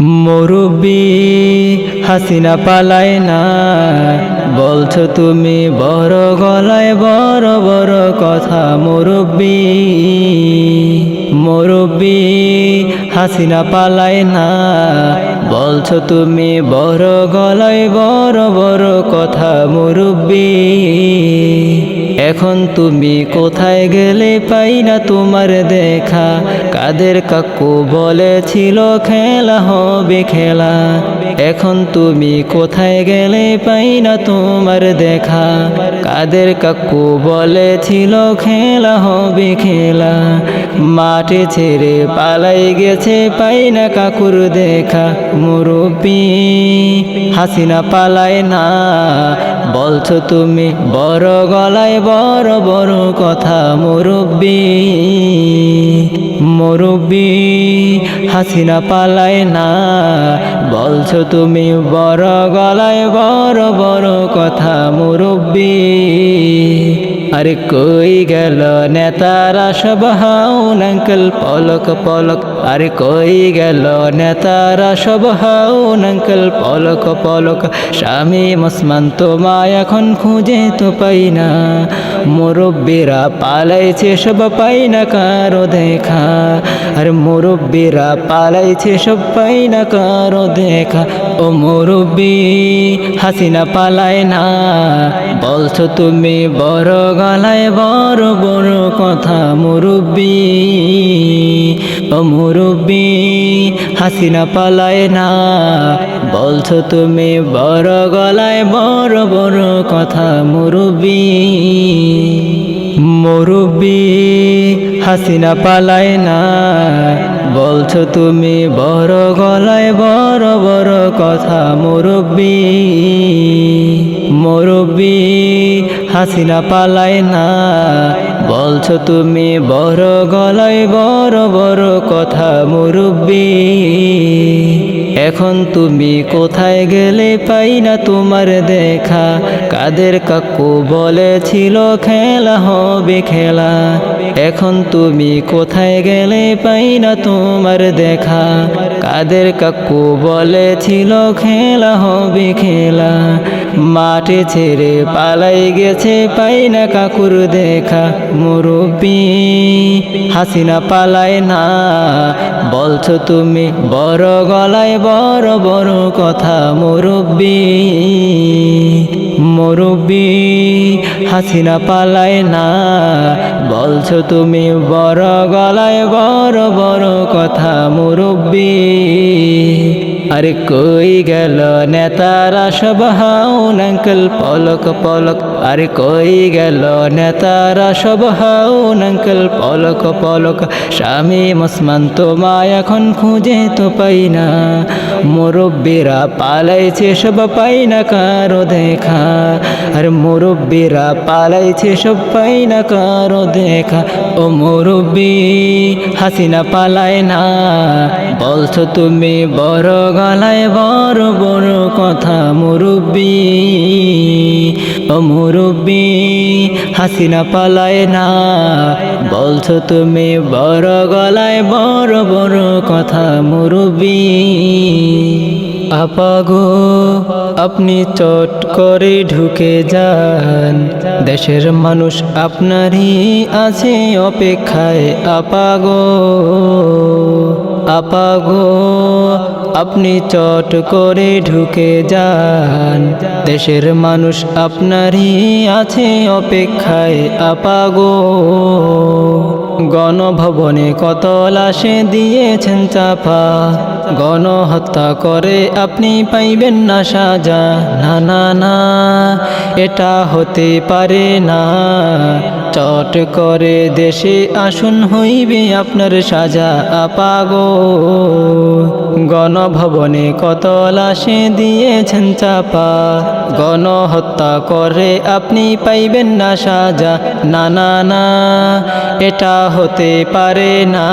মুরব্বি হাসিনা পালায় না। বলছো তুমি বড় গলায় বড় বড় কথা মুরব্বি। মুরব্বি হাসিনা পালায় না। বলছো তুমি বড় গলায় বড় বড় কথা মুরব্বি। এখন তুমি কোথায় গেলে পাই না তোমার দেখা? কাদের কাকু বলেছিল খেলা হবে খেলা। এখন তুমি কোথায় গেলে পাই না তোমার দেখা? কাদের কাকু বলেছিল খেলা হবে খেলা। মাঠে ছেড়ে পালাই গেছে পাই না কাকুর দেখা। মুরব্বী, হাসিনা পালায় না। বলছো তুমি বড় গলায় বড় বড় কথা। মুরব্বী মুরব্বী, হাসিনা পালায় না। বলছো তুমি বড় গলায় বড় বড় কথা মুরব্বী। আরে কই গেল নেতারা সব হাউন আঙ্কেল পলক পলক। আরে কই গেল নেতারা সব হাউন আঙ্কেল পলক পলক। স্বামী মুসমান তোমায় এখন খুঁজে তো পাই না। মুরব্বীরা পালাইছে, সব পাই না কারও দেখা। আর মুরব্বীরা পালাইছে, সব পাই না কারও দেখা। ও মুরব্বী, হাসিনা পালায় না। বলছো তুমি বড় গলায় বড় বড় কথা মুরব্বী। ও মুরব্বী, হাসিনা পালায় না। বলছো তুমি বড় গলায় বড় বড় কথা মুরব্বী। মুরব্বী, হাসিনা পালায় না। বলছো তুমি বড় গলায় বড় বড় কথা, মুরব্বী। মুরব্বী, হাসিনা পালায় না। বলছো তুমি বড় গলায় বড় বড় কথা, মুরব্বী। এখন তুমি কোথায় গেলে পাই না তোমার দেখা? কাদের কাকু বলেছিল খেলা হবে খেলা। এখন তুমি কোথায় গেলে পাই না তোমার দেখা? কাদের কাকু বলেছিল খেলা হবে খেলা। মাঠে ছেড়ে পালাই গেছে, পাই না কাকুর দেখা মুরব্বী। হাসিনা পালায় না, বলছো তুমি বড় গলায় বড় বড় কথা মুরব্বী। মুরব্বী, হাসিনা পালায় না, বলছো তুমি বড় গলায় বড় বড় কথা মুরব্বী। আরে কই গেল নেতারা সব হাউন আঙ্কেল পলক পলক। আরে কই গেল নেতারা সব হাউন আঙ্কেল পলক পলক। স্বামী মুসমান তোমায় এখন খুঁজে তো পাই না। মুরব্বীরা পালাইছে, সব পাই না কারও দেখা। আর মুরব্বীরা পালাইছে, সব পাই না কারও দেখা। ও মুরব্বী, হাসিনা পালায় না। বলছো তুমি বড় গলায় বড় বড় কথা, মুরব্বী। ও মুরব্বী, হাসিনা পালায় না। বলছো তুমি বড় গলায় বড় বড় কথা, মুরব্বী। আপাগো আপনি চট করে ঢুকে যান। দেশের মানুষ আপনারই আছে অপেক্ষায় আপাগো আপাগো, আপনি চট করে ঢুকে যান। দেশের মানুষ আপনারই আছে অপেক্ষায় আপাগো। গণভবনে কত লাশে দিয়েছেন চাপা। গণহত্যা করে আপনি পাইবেন না সাজা। না না না, এটা হতে পারে না। চট করে দেশে আসুন হইবে আপনার সাজা আপাগো। গণভবনে কত লাশে দিয়েছেন চাপা। গণহত্যা করে আপনি পাইবেন না সাজা। না না না, এটা হতে পারে না।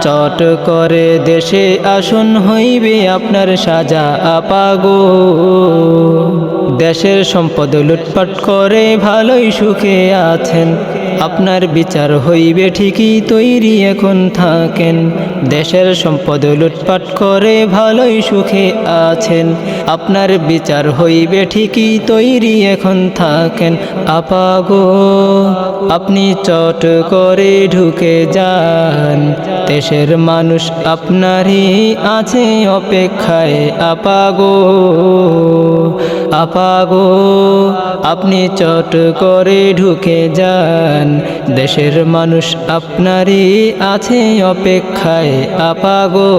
চট করে দেশে আসুন হইবে আপনার সাজা আপাগো। দেশের সম্পদ লুটপাট করে ভালোই সুখে আছেন। আপনার বিচার হইবে ঠিকই তৈরি এখন থাকেন। দেশের সম্পদ লুটপাট করে ভালোই সুখে আছেন। আপনার বিচার হইবে ঠিকই তৈরি এখন থাকেন আপাগো আপনি চট করে ঢুকে যান, দেশের মানুষ আপনারই আছে অপেক্ষায়। আপাগো আপাগো আপনি চট করে ঢুকে যান, দেশের মানুষ আপনারই আছে অপেক্ষায়। আপাগো।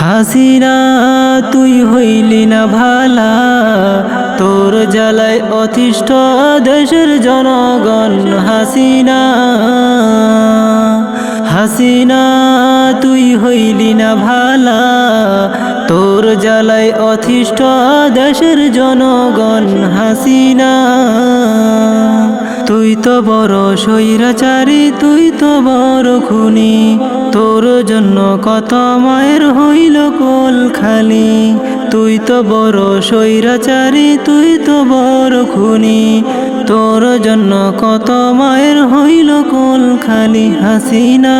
হাসিনা, তুই হইলি না ভালা। তোর জ্বালায় অতিষ্ঠ দেশের জনগণ। হাসিনা হাসিনা, তুই হইলি না ভালা। তোর জ্বালায় অতিষ্ঠ দেশের জনগণ। হাসিনা তুই তো বড় স্বৈরাচারী, তুই তো বড় খুনি। তোর জন্য কত মায়ের হইল কোল খালি। তুই তো বড় স্বৈরাচারী, তুই তো বড় খুনি। তোর জন্য কত মায়ের হইল কোল খালি হাসিনা।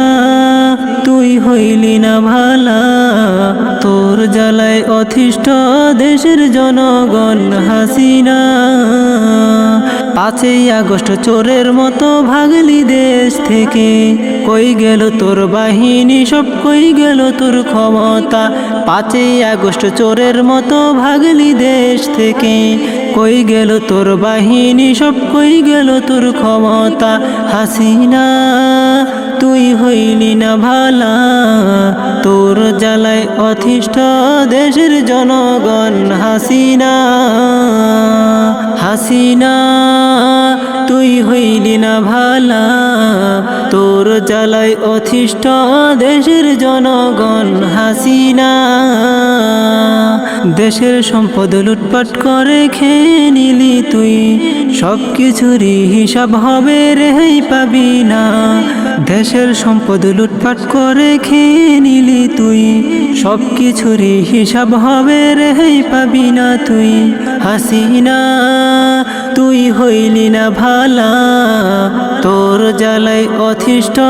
তুই হইলি না ভালা, তোর জ্বালায় অথিষ্ঠ দেশের জনগণ হাসিনা। পাঁচই আগস্ট চোরের মতো ভাগলি দেশ থেকে, কই গেল তোর বাহিনী, সব কই গেল তোর ক্ষমতা? পাঁচই আগস্ট চোরের মতো ভাগলি দেশ থেকে কই গেল তোর বাহিনী? সব কই গেল তোর ক্ষমতা? হাসিনা, তুই হইলি না ভালা। তোর জ্বালায় অথিষ্ঠ দেশের জনগণ। হাসিনা হাসিনা তুই হইলি না ভালা। তোর জ্বালায় অথিষ্ঠ দেশের জনগণ হাসিনা। দেশের সম্পদ লুটপাট করে খেয়ে নিলি তুই। সব কিছুরই হিসাব হবে রেহাই পাবি না। দেশের সম্পদ লুটপাট করে খেয়ে নিলি তুই। সব কিছুরই হিসাব হবে রেহাই পাবি না তুই। হাসিনা। হইলি না ভালা। তোর জ্বালাই অথিষ্ঠ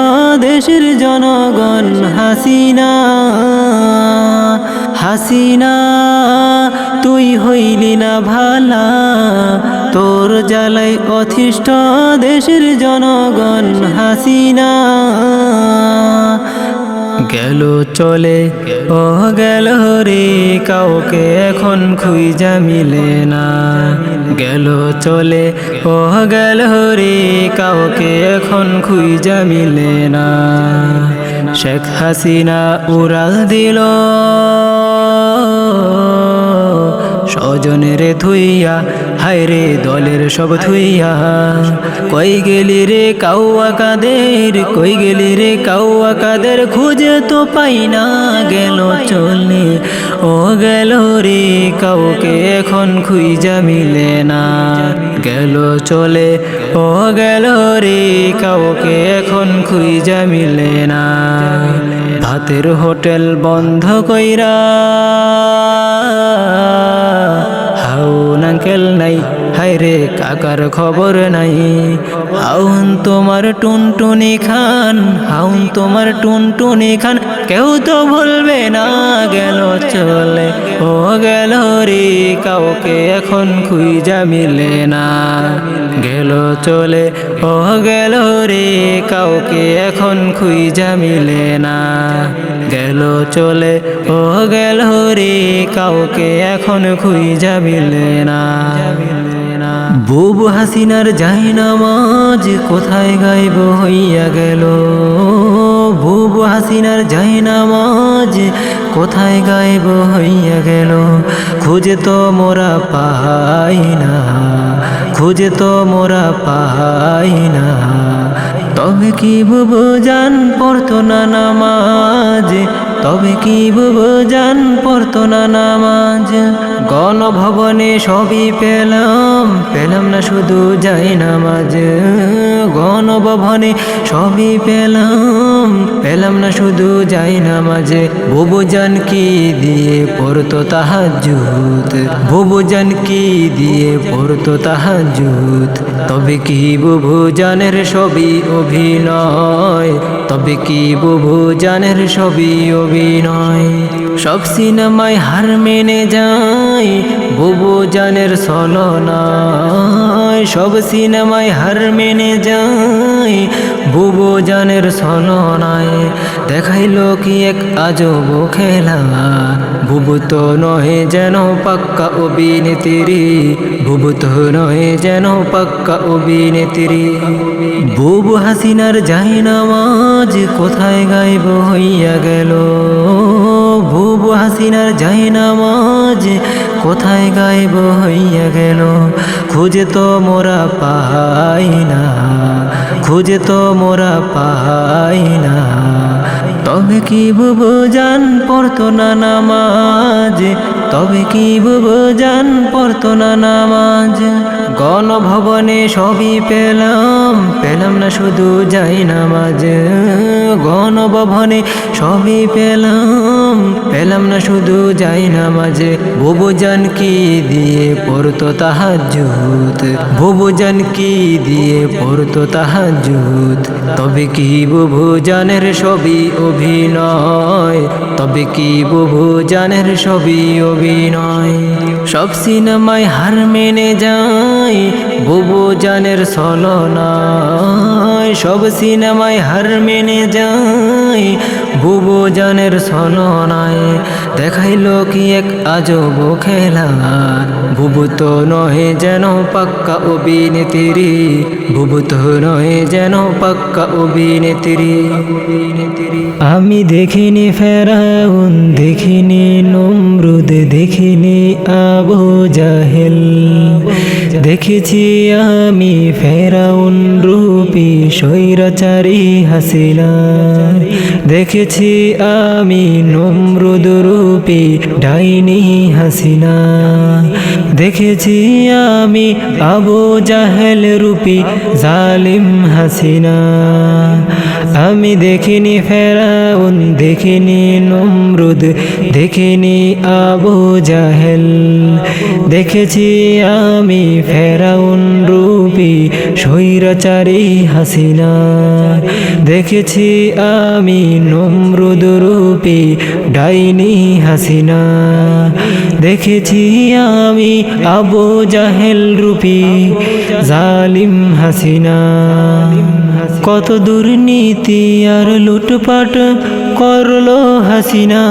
দেশের জনগণ, হাসিনা হাসিনা। তুই হইলি না ভালা। তোর জ্বালাই অথিষ্ঠ দেশের জনগণ, হাসিনা। গেল চলে, ও গেল রে, কাউকে এখন খুঁজা মিলে না। গেল চলে, ও গেল রে, কাউকে এখন খুঁজা মিলে না। শেখ হাসিনা উড়াল দিল। স্বজনের ধুইয়া হায় রে দলের সব ধুইয়া। কই গেলি রে কাউয়া কাদের, কই গেলি রে কাউয়া কাদের, খুঁজে তো পাই না গেল চলে। ও গেল রে কাউকে এখন খুঁজা মিলে না। গেল চলে, ও গেল রে কাউকে এখন খুঁজা মিলে না। ভাতের হোটেল বন্ধ কইরা আঙ্কেল নাই। হায় রে কাকার খবর নাই। হাউন তোমার টুনটুনি খান, হাউন তোমার টুনটুনি খান। কেউ তো ভুলবে না গেল চলে। ও গেল রে, কাউকে এখন খুঁজা মিলে না। গেল চলে, ও গেল রে, কাউকে এখন খুঁজা মিলে না। গেল চলে, ও গেল রে, কাউকে এখন খুঁজা মিলে না। বুবু হাসিনার যাই নামাজ কোথায় গাইব হইয়া গেল? হাসিনার যাই নামাজ কোথায় গাইব হইয়া গেল? খুঁজে তো মোরা পাই না, খুঁজে তো মোরা পাই না। তবে কি বুবু জান পড়তো না নামাজ? তবে কি বুবু জান পড়তো না নামাজ? গণভবনে সবই পেলাম পেলাম না শুধু যাই নামাজ গণভবনে সবই পেলাম। পেলাম না শুধু যাই নামাজে। বুবু জান কি দিয়ে পড়তো তাহাজুত বুবু জান কি দিয়ে পড়তো তাহাজুত তবে কি বুবু জানের সবই অভিনয়? তবে কি বুবু জানের সবই অভিনয়? সব সিনেমায় হার মেনে যায়, বুবু জানের সলনায় সব সিনেমায় হার মেনে যায়। বুবু জানের সলনায় দেখাইল কি এক আজব খেলা। বুবু তো নহে যেন পাক্কা অভিনেত্রী। বুবু তো নহে যেন পাক্কা অভিনেত্রী। বুবু হাসিনার যাই নামাজ কোথায় গাইব হইয়া গেল। বুবু হাসিনার যাই নামাজ কোথায় গাইব হইয়া গেল? খুঁজে তো মোরা পাই না। খুঁজে তো মোরা পাই না। তবে কি বুবু জান পড়তো না নামাজ? তবে কি বুবু জান পড়তো না নামাজ? গণভবনে সবই পেলাম পেলাম না শুধু যাই নামাজ। গণভবনে সবই পেলাম পেলাম না শুধু যাই নামাজ। বুবু জান কি দিয়ে পড়তো তাহাজুত বুবু জান কি দিয়ে পড়তো তাহাজুত তবে কি বুবু জানের সবই অভিনয়? তবে কি বুবু জানের সবই অভিনয় সব সিনেমায় হার মেনে যায় বুবু জানের সলনায় সব সিনেমায় হার মেনে যায়। বুবু জানের দেখাইল কি এক আজব খেলা। বুবু তো নহে যেন পাক্কা অভিনেত্রী। বুবু তো নহে যেন পাক্কা অভিনেত্রী। আমি দেখিনি ফেরাউন, দেখিনি নমরুদ, দেখিনি আবু জাহেল। দেখেছি আমি ফেরাউন রূপী স্বৈরাচারী হাসিনা দেখেছি আমি নমরুদ রূপী ডাইনি হাসিনা। দেখেছি আমি আবু জাহেল রূপী জালিম হাসিনা। আমি দেখিনি ফেরাউন, দেখিনি নমরুদ, দেখিনি আবু জাহেল। দেখেছি আমি ফেরাউন রূপী স্বৈরাচারী হাসিনা। দেখেছি আমি নমরুদ রূপী ডাইনি হাসিনা। দেখেছি আমি আবু জাহেল রূপী জালিম হাসিনা। কত দুর্নীতি আর লুটপাট করল হাসিনা।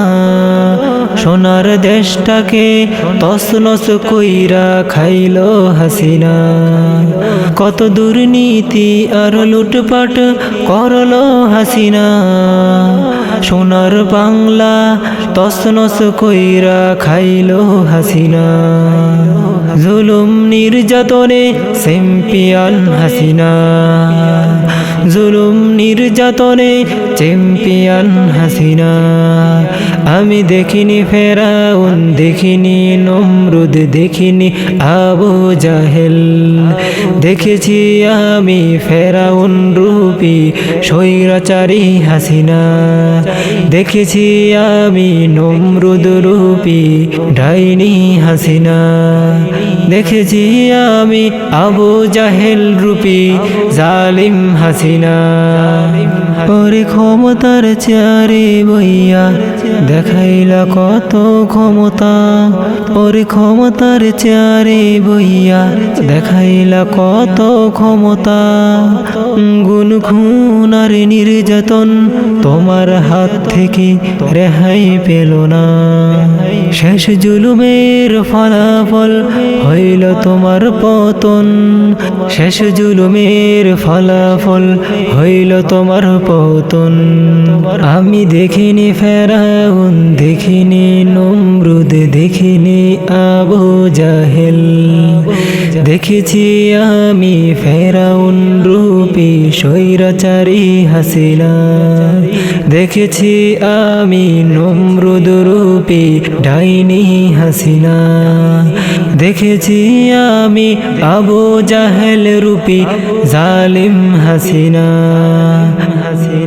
সোনার দেশটাকে তসনস কইরা খাইল হাসিনা। কত দুর্নীতি আর লুটপাট করল হাসিনা। সোনার বাংলা তসনস কইরা খাইল হাসিনা। জুলুম নির্যাতনে চ্যাম্পিয়ন হাসিনা। জুলুম নির্যাতনে চ্যাম্পিয়ন হাসিনা। আমি দেখিনি ফেরাউন, দেখিনি নমরুদ, দেখিনি আবু জাহেল। দেখেছি আমি ফেরাউন রূপী স্বৈরাচারী হাসিনা। দেখেছি আমি নমরুদ রূপী ডাইনি হাসিনা। দেখেছি আমি আবু জাহেল রূপী জালিম হাসিনা। ওরে ক্ষমতার চেয়ারে বইয়া দেখাইলা কত ক্ষমতা। ওরে ক্ষমতার চেয়ারে বইয়া দেখাইলা কত ক্ষমতা। গুন খুন আর নির্যাতন তোমার হাত থেকে রেহাই পেল না। শেষ জুলুমের ফলাফল হইল তোমার পতন। শেষ জুলুমের ফলাফল হইল তোমার পতন। আমি দেখিনি ফেরাউন, দেখিনি নমরুদ, দেখিনি আবু জাহেল। দেখেছি আমি ফেরাউন রূপী স্বৈরাচারী হাসিনা। দেখেছি আমি নমরুদ রূপী ডাইনি হাসিনা। দেখেছি আমি আবু জাহেল রূপী জালিম হাসিনা। হাসিনা